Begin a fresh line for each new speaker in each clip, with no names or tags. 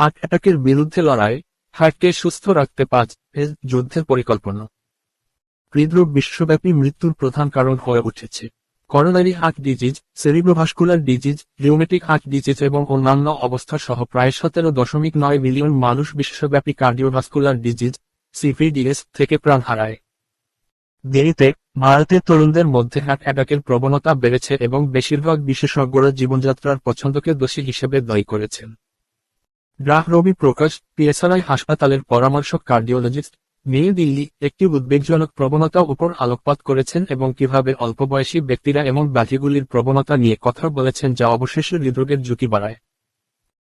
Heart অ্যাটাকের বিরুদ্ধে লড়াই, হার্টকে সুস্থ রাখতে পাঁচ ফেজ যুদ্ধের পরিকল্পনা। হৃদরোগ বিশ্বব্যাপী মৃত্যুর প্রধান কারণ হয়ে উঠেছে। Coronary heart disease, cerebrovascular disease, rheumatic heart disease এবং অন্যান্য অবস্থা সহ প্রায় সতেরো দশমিক নয় মিলিয়ন মানুষ বিশ্বব্যাপী কার্ডিওভাস্কুলার ডিজিজ, সিভিডিএস থেকে প্রাণ হারায়। দেরিতে ভারতের তরুণদের মধ্যে হার্ট অ্যাটাকের প্রবণতা বেড়েছে এবং বেশিরভাগ বিশেষজ্ঞরা জীবনযাত্রার পছন্দকে দোষী হিসেবে দায়ী করেছেন। গ্রাহ রবি প্রকাশ, পিএসআরআই হাসপাতালের পরামর্শক কার্ডিওলজিস্ট, নিউ দিল্লি, একটি উদ্বেগজনক প্রবণতা উপর আলোকপাত করেছেন এবং কীভাবে অল্প বয়সী ব্যক্তিরা এমন ব্যাধিগুলির প্রবণতা নিয়ে কথা বলেছেন যা অবশেষে হৃদরোগের ঝুঁকি বাড়ায়।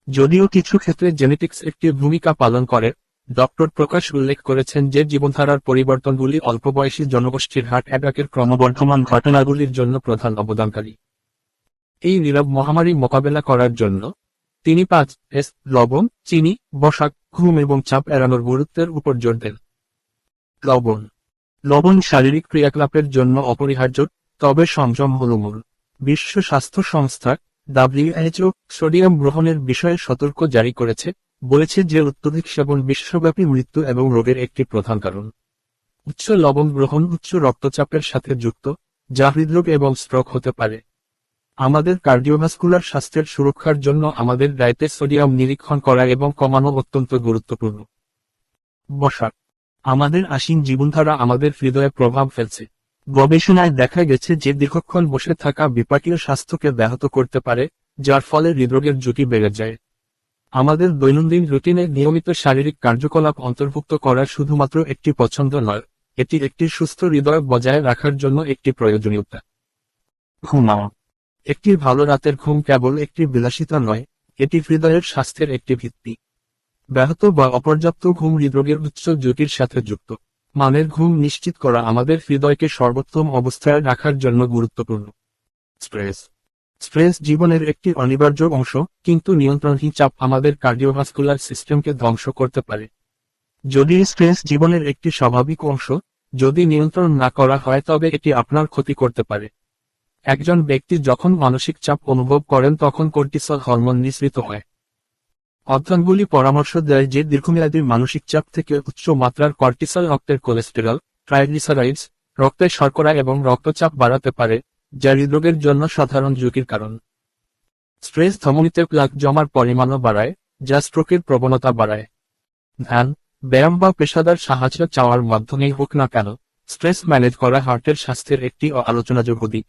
যদিও কিছু ক্ষেত্রে জেনেটিক্স একটি ভূমিকা পালন করে, ডক্টর প্রকাশ উল্লেখ করেছেন যে জীবনধারার পরিবর্তনগুলি অল্প বয়সী জনগোষ্ঠীর হার্ট অ্যাটাকের ক্রমবর্ধমান ঘটনাগুলির জন্য প্রধান অবদানকারী। এই নীরব মহামারী মোকাবেলা করার জন্য তিনি পাঁচ, এস, লবণ, চিনি, বসাক, ঘুম এবং চাপ এড়ানোর গুরুত্বের উপর জোর দেন। লবণ। লবণ শারীরিক ক্রিয়াকলাপের জন্য অপরিহার্য, তবে সংযম হল মূল বিশ্ব স্বাস্থ্য সংস্থা, ডাব্লিউএইচও, সোডিয়াম গ্রহণের বিষয়ে সতর্ক জারি করেছে, বলেছে যে অত্যধিক সেবন বিশ্বব্যাপী মৃত্যু এবং রোগের একটি প্রধান কারণ। উচ্চ লবণ গ্রহণ উচ্চ রক্তচাপের সাথে যুক্ত, যা হৃদরোগ এবং স্ট্রোক হতে পারে। আমাদের কার্ডিওভাস্কুলার স্বাস্থ্যের সুরক্ষার জন্য আমাদের ডায়েটে সোডিয়াম নিরীক্ষণ করা এবং কমানো অত্যন্ত গুরুত্বপূর্ণ। বসাক আমাদের আসীন জীবনধারা আমাদের হৃদয়ে প্রভাব ফেলছে। গবেষণায় দেখা গেছে যে দীর্ঘক্ষণ বসে থাকা বিপাকীয় স্বাস্থ্যকে ব্যাহত করতে পারে, যার ফলে হৃদরোগের ঝুঁকি বেড়ে যায়। আমাদের দৈনন্দিন রুটিনে নিয়মিত শারীরিক কার্যকলাপ অন্তর্ভুক্ত করা শুধুমাত্র একটি পছন্দ নয়, এটি একটি সুস্থ হৃদয় বজায় রাখার জন্য একটি প্রয়োজনীয়তা। ঘুমাও। একটি ভালো রাতের ঘুম কেবল একটি বিলাসিতা নয়, এটি হৃদয়ের স্বাস্থ্যের একটি ভিত্তি। ব্যাহত বা অপর্যাপ্ত ঘুম হৃদরোগের উচ্চ ঝুঁকির সাথে যুক্ত। মানের ঘুম নিশ্চিত করা আমাদের হৃদয়কে সর্বোত্তম অবস্থায় রাখার জন্য গুরুত্বপূর্ণ। স্ট্রেস। স্ট্রেস জীবনের একটি অনিবার্য অংশ, কিন্তু নিয়ন্ত্রণহীন চাপ আমাদের কার্ডিওভাস্কুলার সিস্টেমকে ধ্বংস করতে পারে। যদি স্ট্রেস জীবনের একটি স্বাভাবিক অংশ, যদি নিয়ন্ত্রণ না করা হয় তবে এটি আপনার ক্ষতি করতে পারে। একজন ব্যক্তি যখন মানসিক চাপ অনুভব করেন তখন কর্টিসল হরমোন নিঃসৃত হয়। অধ্যয়নগুলি পরামর্শ দেয় যে দীর্ঘমেয়াদী মানসিক চাপ থেকে উচ্চ মাত্রার কর্টিসল রক্তের কোলেস্টেরল, ট্রাইগ্লিসারাইডস রক্তের শর্করা এবং রক্তচাপ বাড়াতে পারে, যা হৃদরোগের জন্য সাধারণ ঝুঁকির কারণ। স্ট্রেস ধমনীতে প্লাক জমার পরিমাণও বাড়ায়, যা স্ট্রোকের প্রবণতা বাড়ায়। ধ্যান, ব্যায়াম বা পেশাদার সাহায্য চাওয়ার মাধ্যমেই হোক না কেন, স্ট্রেস ম্যানেজ করা হার্টের স্বাস্থ্যের একটি আলোচনাযোগ্য দিক।